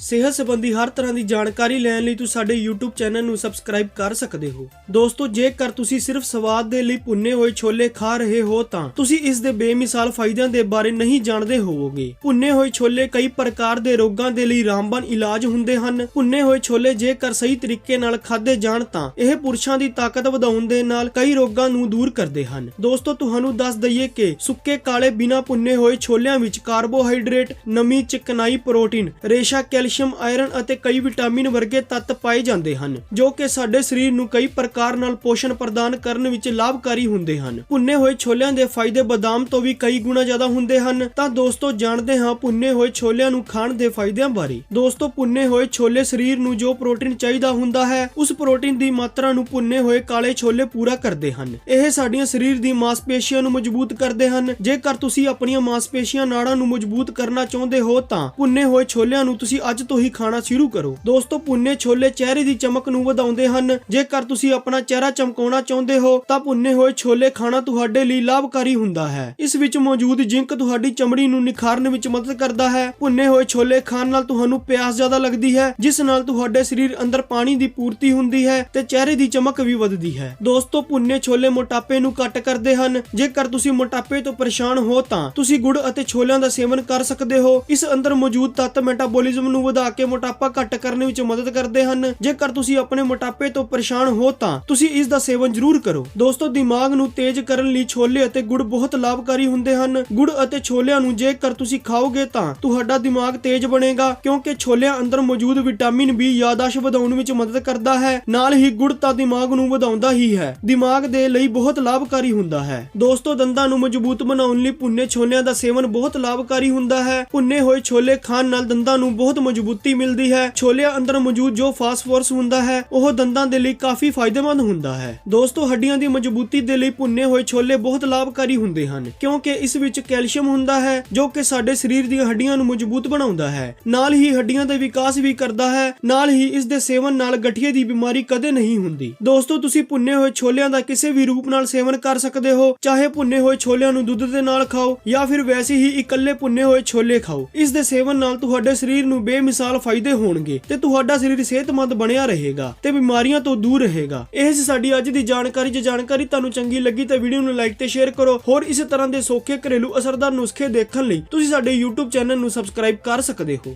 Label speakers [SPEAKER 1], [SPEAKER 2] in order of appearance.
[SPEAKER 1] ਸਿਹਤ ਸੰਬੰਧੀ ਹਰ ਤਰ੍ਹਾਂ ਦੀ ਜਾਣਕਾਰੀ ਲੈਣ ਲਈ ਤੁਸੀਂ ਸਾਡੇ YouTube ਚੈਨਲ ਨੂੰ ਸਬਸਕ੍ਰਾਈਬ ਕਰ ਸਕਦੇ ਹੋ। ਦੋਸਤੋ, ਜੇਕਰ ਤੁਸੀਂ ਸਿਰਫ ਸਵਾਦ ਦੇ ਲਈ ਭੁੰਨੇ ਹੋਏ ਛੋਲੇ ਖਾ ਰਹੇ ਹੋ ਤਾਂ ਤੁਸੀਂ ਇਸ ਦੇ ਬੇਮਿਸਾਲ ਫਾਇਦਿਆਂ ਦੇ ਬਾਰੇ ਨਹੀਂ ਜਾਣਦੇ ਹੋਵੋਗੇ। ਭੁੰਨੇ ਹੋਏ ਛੋਲੇ ਕਈ ਪ੍ਰਕਾਰ ਦੇ ਰੋਗਾਂ ਦੇ ਲਈ ਰਾਮਬਾਨ ਇਲਾਜ ਹੁੰਦੇ ਹਨ। ਭੁੰਨੇ ਹੋਏ ਛੋਲੇ ਜੇਕਰ ਸਹੀ ਤਰੀਕੇ ਨਾਲ ਖਾਦੇ ਜਾਣ ਤਾਂ ਇਹ ਪੁਰਸ਼ਾਂ ਦੀ ਤਾਕਤ ਵਧਾਉਣ ਦੇ ਨਾਲ ਕਈ ਰੋਗਾਂ ਨੂੰ ਦੂਰ ਕਰਦੇ ਹਨ। ਦੋਸਤੋ, ਤੁਹਾਨੂੰ ਦੱਸ ਦਈਏ ਕਿ ਸੁੱਕੇ ਕਾਲੇ ਬਿਨਾਂ ਭੁੰਨੇ ਹੋਏ ਛੋਲਿਆਂ ਵਿੱਚ ਕਾਰਬੋਹਾਈਡਰੇਟ ਨਮੀ, ਚਿਕਨਾਈ ਪ੍ਰੋਟੀਨ ਰੇਸ਼ਾ ਕੈਲਸ਼ੀਅਮ, ਆਇਰਨ ਅਤੇ ਕਈ ਵਿਟਾਮਿਨ ਵਰਗੇ ਤੱਤ ਪਾਏ ਜਾਂਦੇ ਹਨ, ਜੋ ਕਿ ਸਾਡੇ ਸਰੀਰ ਨੂੰ ਕਈ ਪ੍ਰਕਾਰ ਨਾਲ ਪੋਸ਼ਣ ਪ੍ਰਦਾਨ ਕਰਨ ਵਿੱਚ ਲਾਭਕਾਰੀ ਹੁੰਦੇ ਹਨ। ਭੁੰਨੇ ਹੋਏ ਛੋਲਿਆਂ ਦੇ ਫਾਇਦੇ ਬਦਾਮ ਤੋਂ ਵੀ ਕਈ ਗੁਣਾ ਜ਼ਿਆਦਾ ਹੁੰਦੇ ਹਨ। ਤਾਂ ਦੋਸਤੋ, ਜਾਣਦੇ ਹਾਂ ਭੁੰਨੇ ਹੋਏ ਛੋਲਿਆਂ ਨੂੰ ਖਾਣ ਦੇ ਫਾਇਦਿਆਂ ਬਾਰੇ। ਦੋਸਤੋ, ਭੁੰਨੇ ਹੋਏ ਛੋਲੇ ਸਰੀਰ ਨੂੰ ਜੋ ਪ੍ਰੋਟੀਨ ਚਾਹੀਦਾ ਹੁੰਦਾ ਹੈ, ਉਸ ਪ੍ਰੋਟੀਨ ਦੀ ਮਾਤਰਾ ਨੂੰ ਭੁੰਨੇ ਹੋਏ ਕਾਲੇ ਛੋਲੇ ਪੂਰਾ ਕਰਦੇ ਹਨ। ਇਹ ਸਾਡੀਆਂ ਸਰੀਰ ਦੀ ਮਾਸਪੇਸ਼ੀਆਂ ਨੂੰ ਮਜ਼ਬੂਤ ਕਰਦੇ ਹਨ। ਜੇਕਰ ਤੁਸੀਂ ਆਪਣੀਆਂ ਮਾਸਪੇਸ਼ੀਆਂ ਨਾੜਾਂ ਨੂੰ ਮਜ਼ਬੂਤ ਕਰਨਾ ਚਾਹੁੰਦੇ ਹੋ, ਤਾਂ ਭੁੰਨੇ ਹੋਏ ਛੋਲਿਆਂ ਨੂੰ ਤੁਸੀਂ ਅੱਜ ਤੋਂ ਹੀ ਖਾਣਾ ਸ਼ੁਰੂ ਕਰੋ। ਦੋਸਤੋ, ਭੁੰਨੇ ਛੋਲੇ ਚਿਹਰੇ ਦੀ ਚਮਕ ਨੂੰ ਵਧਾਉਂਦੇ ਹਨ। ਜੇਕਰ ਤੁਸੀਂ ਆਪਣਾ ਚਿਹਰਾ ਚਮਕਾਉਣਾ ਚਾਹੁੰਦੇ ਹੋ, ਤਾਂ ਭੁੰਨੇ ਹੋਏ ਛੋਲੇ ਖਾਣਾ ਤੁਹਾਡੇ ਲਈ ਲਾਭਕਾਰੀ ਹੁੰਦਾ ਹੈ। ਇਸ ਵਿੱਚ ਮੌਜੂਦ ਜ਼ਿੰਕ ਤੁਹਾਡੀ ਚਮੜੀ ਨੂੰ ਨਿਖਾਰਨ ਵਿੱਚ ਮਦਦ ਕਰਦਾ ਹੈ। ਭੁੰਨੇ ਹੋਏ ਛੋਲੇ ਖਾਣ ਨਾਲ ਤੁਹਾਨੂੰ ਪਿਆਸ ਜ਼ਿਆਦਾ ਲੱਗਦੀ ਹੈ, ਜਿਸ ਨਾਲ ਤੁਹਾਡੇ ਸਰੀਰ ਅੰਦਰ ਪਾਣੀ ਦੀ ਪੂਰਤੀ ਹੁੰਦੀ ਹੈ ਤੇ ਚਿਹਰੇ ਦੀ ਚਮਕ ਵੀ ਵੱਧਦੀ ਹੈ। ਦੋਸਤੋ, ਭੁੰਨੇ ਛੋਲੇ ਮੋਟਾਪੇ ਨੂੰ ਘੱਟ ਕਰਦੇ ਹਨ। ਜੇਕਰ ਤੁਸੀਂ ਮੋਟਾਪੇ ਤੋਂ ਪਰੇਸ਼ਾਨ ਹੋ ਤਾਂ ਤੁਸੀਂ ਗੁੜ ਅਤੇ ਛੋਲਿਆਂ ਦਾ ਸੇਵਨ ਕਰ ਸਕਦੇ ਹੋ। ਇਸ ਅੰਦਰ ਮੌਜੂਦ ਤੱਤ ਮੈਟਾਬੋਲਿਜ਼ਮ ਨੂੰ ਵਧਾ ਕੇ ਮੋਟਾਪਾ ਘੱਟ ਕਰਨ ਵਿੱਚ ਮਦਦ ਕਰਦੇ ਹਨ। ਜੇਕਰ ਤੁਸੀਂ ਆਪਣੇ ਮੋਟਾਪੇ ਤੋਂ ਪਰੇਸ਼ਾਨ ਹੋ ਤਾਂ ਤੁਸੀਂ ਇਸ ਦਾ ਸੇਵਨ ਜ਼ਰੂਰ ਕਰੋ। ਦੋਸਤੋ, ਦਿਮਾਗ ਨੂੰ ਤੇਜ਼ ਕਰਨ ਲਈ ਛੋਲੇ ਅਤੇ ਗੁੜ ਬਹੁਤ ਲਾਭਕਾਰੀ ਹੁੰਦੇ ਹਨ। ਗੁੜ ਅਤੇ ਛੋਲਿਆਂ ਨੂੰ ਜੇਕਰ ਤੁਸੀਂ ਖਾਓਗੇ ਤਾਂ ਤੁਹਾਡਾ ਦਿਮਾਗ ਤੇਜ਼ ਬਣੇਗਾ, ਕਿਉਂਕਿ ਛੋਲਿਆਂ ਅੰਦਰ ਮੌਜੂਦ ਵਿਟਾਮਿਨ ਬੀ ਯਾਦਾਸ਼ਤ ਵਧਾਉਣ ਵਿੱਚ ਮਦਦ ਕਰਦਾ ਹੈ। ਨਾਲ ਹੀ ਗੁੜ ਤਾਂ ਦਿਮਾਗ ਨੂੰ ਵਧਾਉਂਦਾ ਹੀ ਹੈ। ਦਿਮਾਗ ਦੇ ਲਈ ਬਹੁਤ ਲਾਭਕਾਰੀ ਹੁੰਦਾ ਹੈ। ਦੋਸਤੋ, ਦੰਦਾਂ ਨੂੰ ਮਜ਼ਬੂਤ ਬਣਾਉਣ ਲਈ ਭੁੰਨੇ ਛੋਲਿਆਂ ਦਾ ਸੇਵਨ ਬਹੁਤ ਲਾਭਕਾਰੀ ਹੁੰਦਾ ਹੈ। ਭੁੰਨੇ ਹੋਏ ਛੋਲੇ ਖਾਣ ਨਾਲ ਦੰਦਾਂ ਨੂੰ ਬਹੁਤ ਮਜ਼ਬੂਤੀ ਮਿਲਦੀ ਹੈ। ਛੋਲਿਆਂ ਅੰਦਰ ਮੌਜੂਦ ਜੋ ਫਾਸਫੋਰਸ ਹੁੰਦਾ ਹੈ, ਉਹ ਦੰਦਾਂ ਦੇ ਲਈ ਕਾਫੀ ਫਾਇਦੇਮੰਦ ਹੁੰਦਾ ਹੈ। ਦੋਸਤੋ, ਹੱਡੀਆਂ ਦੀ ਮਜ਼ਬੂਤੀ ਦੇ ਲਈ ਭੁੰਨੇ ਹੋਏ ਛੋਲੇ ਬਹੁਤ ਲਾਭਕਾਰੀ ਹੁੰਦੇ ਹਨ, ਕਿਉਂਕਿ ਇਸ ਵਿੱਚ ਕੈਲਸ਼ੀਅਮ ਹੁੰਦਾ ਹੈ, ਜੋ ਕਿ ਸਾਡੇ ਸਰੀਰ ਦੀਆਂ ਹੱਡੀਆਂ ਨੂੰ ਮਜ਼ਬੂਤ ਬਣਾਉਂਦਾ ਹੈ। ਨਾਲ ਹੀ ਹੱਡੀਆਂ ਦਾ ਵਿਕਾਸ ਵੀ ਕਰਦਾ ਹੈ, ਨਾਲ ਹੀ ਇਸ ਦੇ ਸੇਵਨ ਨਾਲ ਗਠੀਏ ਦੀ ਬਿਮਾਰੀ ਕਦੇ ਨਹੀਂ ਹੁੰਦੀ। ਦੋਸਤੋ, ਤੁਸੀਂ ਭੁੰਨੇ ਹੋਏ ਛੋਲਿਆਂ ਦਾ ਕਿਸੇ ਵੀ ਰੂਪ ਨਾਲ ਸੇਵਨ ਕਰ ਸਕਦੇ ਹੋ, ਚਾਹੇ ਭੁੰਨੇ ਹੋਏ ਛੋਲਿਆਂ ਨੂੰ ਦੁੱਧ ਦੇ ਨਾਲ ਖਾਓ ਜਾਂ ਫਿਰ ਵੈਸੇ ਹੀ ਇਕੱਲੇ ਭੁੰਨੇ ਹੋਏ ਛੋਲੇ ਖਾਓ। ਇਸ ਦੇ ਸੇਵਨ ਨਾਲ ਤੁਹਾਡੇ ਸਰੀਰ ਨੂੰ ਬੇ ਬੇਮਿਸਾਲ ਫਾਇਦੇ ਹੋਣਗੇ ਤੇ ਤੁਹਾਡਾ ਸਰੀਰ ਸਿਹਤਮੰਦ ਬਣਿਆ ਰਹੇਗਾ ਤੇ ਬਿਮਾਰੀਆਂ ਤੋਂ ਦੂਰ ਰਹੇਗਾ। ਇਹ ਸੀ ਸਾਡੀ ਅੱਜ ਦੀ ਜਾਣਕਾਰੀ। ਜੇ ਜਾਣਕਾਰੀ ਤੁਹਾਨੂੰ ਚੰਗੀ ਲੱਗੀ ਤਾਂ ਵੀਡੀਓ ਨੂੰ ਲਾਈਕ ਤੇ ਸ਼ੇਅਰ ਕਰੋ। ਹੋਰ ਇਸੇ ਤਰ੍ਹਾਂ ਦੇ ਸੌਖੇ ਘਰੇਲੂ ਅਸਰਦਾਰ ਨੁਸਖੇ ਦੇਖਣ ਲਈ ਤੁਸੀਂ ਸਾਡੇ YouTube ਚੈਨਲ ਨੂੰ ਸਬਸਕ੍ਰਾਈਬ ਕਰ ਸਕਦੇ ਹੋ।